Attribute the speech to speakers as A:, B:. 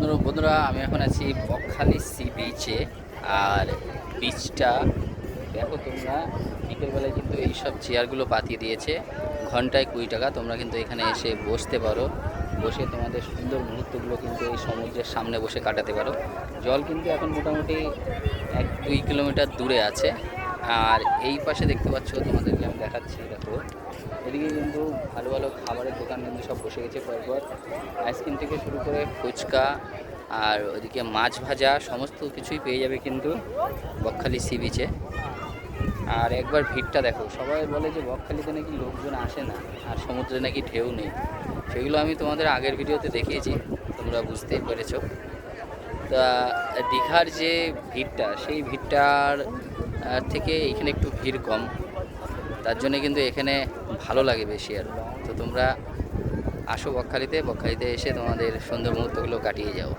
A: বন্ধুরা আমি এখন আছি বকখালি সি বিচে আর বিচটা দেখো তোমরা, বিকেলবেলায় কিন্তু এইসব চেয়ারগুলো পাতিয়ে দিয়েছে। ঘন্টায় কুড়ি টাকা, তোমরা কিন্তু এখানে এসে বসতে পারো। বসে তোমাদের সুন্দর মুহূর্তগুলো কিন্তু এই সমুদ্রের সামনে বসে কাটাতে পারো। জল কিন্তু এখন মোটামুটি এক দুই কিলোমিটার দূরে আছে। আর এই পাশে দেখতে পাচ্ছ তোমাদেরকে আমি দেখাচ্ছি, দেখো। এদিকে কিন্তু ভালো ভালো খাবারের দোকান কিন্তু সব বসে গেছে পরপর আইসক্রিম থেকে শুরু করে ফুচকা আর ওদিকে মাছ ভাজা, সমস্ত কিছুই পেয়ে যাবে কিন্তু বকখালি সি বিচে। আর একবার ভিড়টা দেখো, সবাই বলে যে বকখালিতে নাকি লোকজন আসে না আর সমুদ্রে নাকি ঢেউ নেই। সেগুলো আমি তোমাদের আগের ভিডিওতে দেখিয়েছি, তোমরা বুঝতেই পেরেছ। তা দীঘার যে ভিড়টা, সেই ভিড়টার থেকে এখানে একটু ভিড় কম। তার জন্য কিন্তু এখানে ভালো লাগে বেশি আর। তো তোমরা আসো বকখালিতে বকখালিতে এসে তোমাদের সুন্দর মুহূর্তগুলো কাটিয়ে যাও।